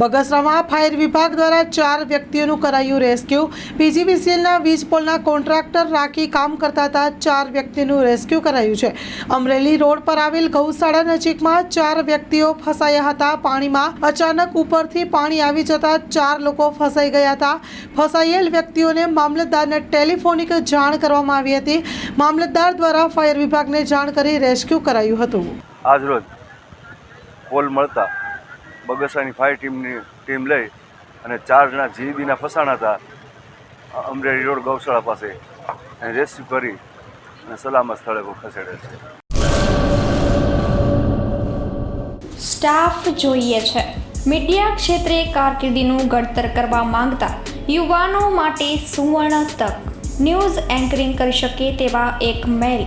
બગસરામાં fire વિભાગ દ્વારા ચાર વ્યક્તિઓનું કરાયું રેસ્ક્યુ. પીજીવીસીએલના વીજ પોલના કોન્ટ્રાક્ટર રાખી કામ કરતા હતા, ચાર વ્યક્તિનું રેસ્ક્યુ કરાયું છે. અમરેલી રોડ પર આવેલ ગૌશાળા નજીકમાં ચાર વ્યક્તિઓ ફસાયા હતા. પાણીમાં અચાનક ઉપરથી પાણી આવી જતા ચાર લોકો ફસાઈ ગયા હતા. ફસાયેલ વ્યક્તિઓને મામલતદારને ટેલિફોનિક જાણ કરવામાં આવી હતી. મામલતદાર દ્વારા ફાયર વિભાગને જાણ કરી રેસ્ક્યુ કરાયું હતું. આજરોજ કોલ મળતા બગસરાની ફાયર ટીમની ટીમ લઈ અને ચાર જણા જીબીના ફસાણા હતા અમરેલી રોડ ગૌશાળા પાસે. એને રેસ્ક્યુ કરી અને સલામત સ્થળે ખસેડે છે. સ્ટાફ જોઈએ છે. મીડિયા ક્ષેત્રે કારકિર્દીનું ઘડતર કરવા માંગતા યુવાનો માટે સુવર્ણ તક. ન્યૂઝ એન્કરિંગ કરી શકે તેવા એક મેલ